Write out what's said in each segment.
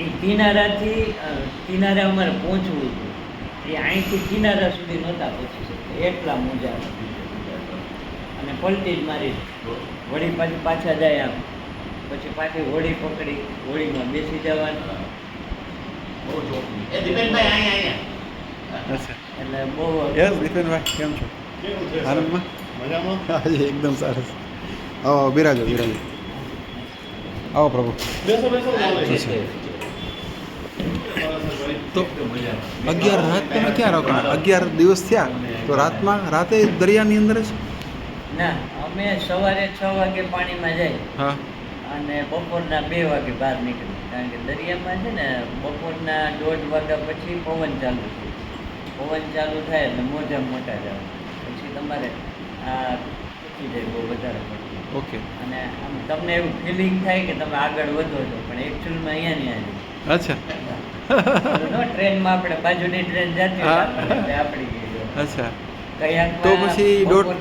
એ કિનારાથી કિનારે અમારે પહોંચવું હતું. એ અહીંથી કિનારા સુધી નહોતા પહોંચી શકતા. એટલા મોજા અને પલટી જ મારી વળી પાછી પાછા જાય આમ. પછી પાછી હોડી પકડી હોડીમાં બેસી જવાનું. એટલે બહુ યસ દીપેનભાઈ કેમ છો? આનંદમાં મજામાં? એકદમ સરસ આવો બિરાજો બિરાજો. આવો પ્રભુ. બેસો બેસો. તો અગિયાર રાત તમે ક્યાં રોકાણા અગિયાર દિવસ થયા. તો રાતમાં રાતે દરિયાની અંદર જ? ના અમે સવારે છ વાગે પાણીમાં જાય હા. અને બપોરના બે વાગે બહાર નીકળી કારણ કે દરિયામાં છે ને બપોરના દોઢ વાગ્યા પછી પવન ચાલુ થાય પવન ચાલુ થાય એટલે મોજા મોટા જાવ પછી તમારે આ તૂટી જાય બહુ વધારે પડતું. ઓકે. અને આમ તમને એવું ફિલિંગ થાય કે તમે આગળ વધો છો. પણ એકચ્યુઅલમાં અહીંયા નહીં અચ્છા. આવ્યું ટ્રેનમાં આપણે બાજુની ટ્રેન જતી આપણે આપણી અચ્છા. તો પછી દોઢ-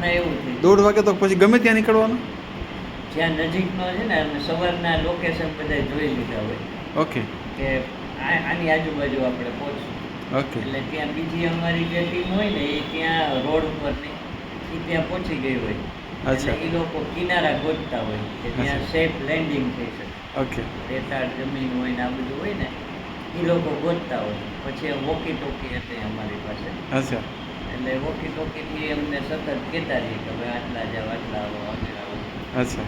દોઢ વાગે તો પછી ગમે ત્યાં નીકળવાનું? જ્યાં નજીકનો છે ને સવારના લોકેશન બધા જોઈ લીધા હોય. ઓકે. કે આ- આની આજુબાજુ આપણે પહોંચશું ઓકે. એટલે ત્યાં બીજી અમારી જે ટીમ હોય ને એ ત્યાં રોડ ઉપરની એ ત્યાં પહોંચી ગઈ હોય. અચ્છા. એ લોકો કિનારા ગોતતા હોય કે ત્યાં સેફ લેન્ડિંગ થઈ શકે. ઓકે. રેતાળ જમીન હોય ને આ બધું હોય ને એ લોકો ગોતતા હોય. પછી વોકી ટોકી હતી અમારી પાસે. અચ્છા. એટલે વોકી ટોકીથી અમને સતત કહેતા રહીએ કે ભાઈ આટલા જાઓ આટલા આવો આગળ આવો. અચ્છા.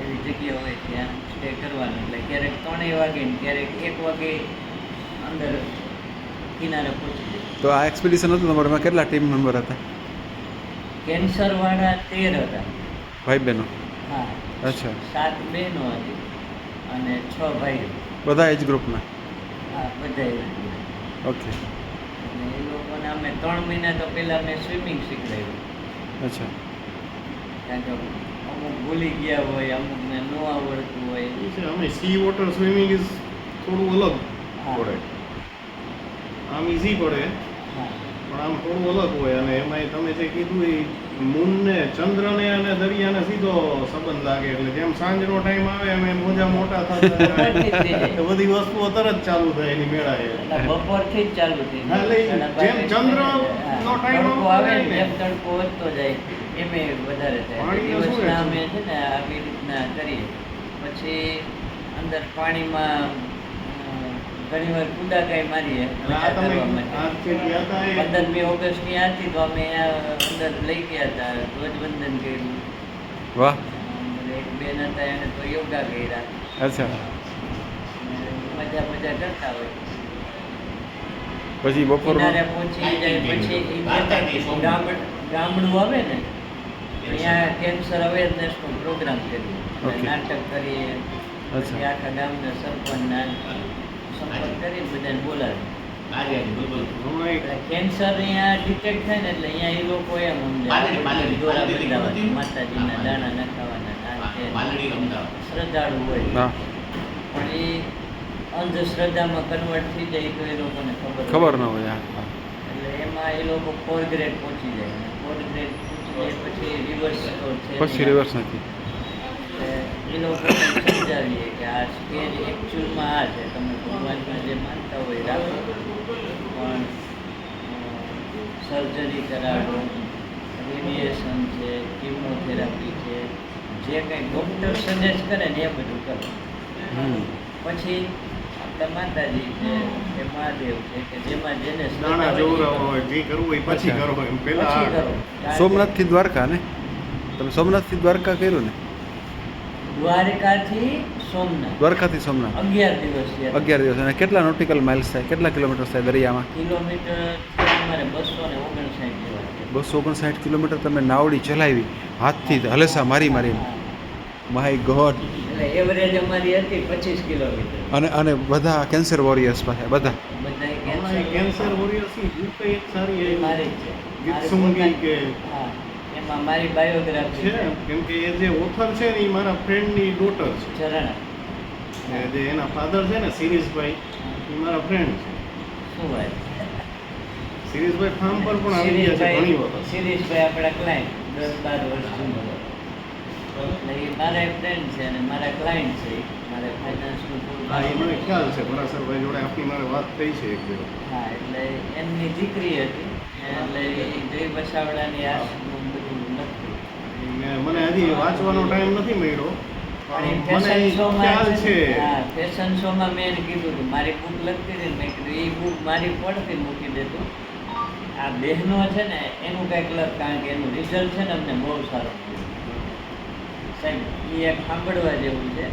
એવી જગ્યા હોય ત્યાં સ્ટે કરવાનું. એટલે ક્યારેક ત્રણેય વાગે ને ક્યારેક એક વાગે અંદર કિનારે પહોંચી જાય. તો આ એક્સપિડિશન હતું તમારામાં કેટલા ટીમ મેમ્બર હતા? કેન્સરવાળા તેર હતા. ભાઈ બહેનો? હા. અચ્છા. સાત બહેનો હતી અને છ ભાઈઓ. બધા એજ ગ્રુપના બધા ઓકે. અને એ લોકોને અમે ત્રણ મહિના તો પહેલાં મેં સ્વિમિંગ શીખવાડ્યું. અચ્છા. કારણ કે અમુક ભૂલી ગયા હોય અમુકને ન આવડતું હોય. અમે સી વોટર સ્વિમિંગ ઇઝ થોડું અલગ. પડે. આમ ઈઝી પડે હા. પણ આમ થોડું અલગ હોય. અને એમાંય તમે જે કીધું એ મૂનને ચંદ્રને અને દરિયાને સીધો સંબંધ લાગે. એટલે જેમ સાંજનો ટાઈમ આવે એમ એમ મોજા મોટા થતા બધી વસ્તુઓ તરત ચાલુ થાય એની મેળા એ એટલે બપોરથી જ ચાલુ હા, જેમ ચંદ્ર નો ટાઈમ આવે ને જેમ તડકો વધતો જાય એમે વધારે થાય. દિવસના અમે છે ને આવી રીતના કરીએ. પછી અંદર પાણીમાં અ, કુંડા કુદાકાઈ મારીએ પંદરમી ઓગસ્ટની હતી તો અમે અંદર લઈ ગયા હતા ધ્વજવંદન કર્યું. વાહ. એક બેન હતા એને તો યોગા કર્યા. અચ્છા. મજા મજા કરતા હોય. પછી બપોર પહોંચી જાય પછી. ગામડ- આવે ને અહીંયા કેન્સર અવેરનેસનો પ્રોગ્રામ કર્યો. નાટક કરીએ પછી અચ્છા. આખા ગામના સરપંચના સંપર્ક કરીને બધાને બોલાવે. કેન્સર અહીંયા ડિટેક્ટ થાય ને એટલે અહીંયા એ લોકો એમ સમજે પાલડી, પાલડી, દોરા પાલડી બદલાવાના, હતી? માતાજીના દાણા નખાવાના શ્રદ્ધાળુ હોય. પણ એ અંધશ્રદ્ધામાં કન્વર્ટ થઈ જાય તો એ લોકોને ખબર ખબર ન હોય. એટલે એમાં એ લોકો ફોર ગ્રેડ પહોંચી જાય. ફોર ગ્રેડ પહોંચી જાય પછી રિવર્સ પછી રિવર્સ નથી. એ લોકોને સમજાવીએ કે આ સ્ટેજ એકચ્યુઅલમાં આ છે. તમે ભગવાનમાં જે માનતા હોય રાખો. પણ સર્જરી કરાવો રેડિયેશન છે કિમોથેરાપી છે જે કંઈ ડૉક્ટર સજેસ્ટ કરે ને એ બધું કરો. હમ. પછી આપણા માતાજી છે કે મહાદેવ છે કે જેમાં જેને જે કરવું હોય પછી કરો એમ. પહેલા સોમનાથથી દ્વારકા ને? તમે સોમનાથથી દ્વારકા કર્યું ને? દ્વારકાથી સોમનાથ. દ્વારકાથી સોમનાથ. અગિયાર દિવસ અગિયાર દિવસ. અને કેટલા નોટિકલ માઇલ્સ થાય? કેટલા કિલોમીટર થાય દરિયામાં? કિલોમીટર અમારે બસો ને ઓગણસાઠ બસો ઓગણસાઠ કિલોમીટર તમે નાવડી ચલાવી. હાથથી હલેસા મારી મારી માય ગોડ એવરેજ અમારી હતી પચીસ કિલોમીટર અને અને બધા કેન્સર વોરિયર્સ પાસે બધા. બધા કેન્સર વોરિયર્સની એક સારી મારી છે. મારી બાયોગ્રાફી છે કેમ કે એ જે ઓથર છે ને એ મારા ફ્રેન્ડની ડોટર છે. ચરણ. એ જે એના ફાધર છે ને સિરીશભાઈ એ મારા ફ્રેન્ડ છે. શું ભાઈ શિરીષભાઈ ફાર્મ પર પણ આવી ગયા છે ઘણી વખત. શિરીષભાઈ આપણા ક્લાયન્ટ દસ બાર વર્ષ જૂનો. એટલે એ મારા ફ્રેન્ડ છે અને મારા ક્લાયન્ટ છે મારે ફાઇનાન્સનું હા એ મને ખ્યાલ છે પરાશરભાઈ જોડે આપની મારે વાત થઈ છે એક હા એટલે એમની દીકરી હતી. એટલે જય વસાવડાની આ હજી વાંચવાનો ટાઈમ નથી મળ્યો. ફેશન શોમાં ફેશન શોમાં મેં કીધું હતું મારી બુક લખતી હતી મેં કીધું એ બુક મારી પડતી મૂકી દેતું આ બહેનો છે ને એનું કંઈક લખ કારણ કે એનું રિઝલ્ટ છે ને અમને બહુ સારું સાહેબ એ એક સાંભળવા જેવું છે.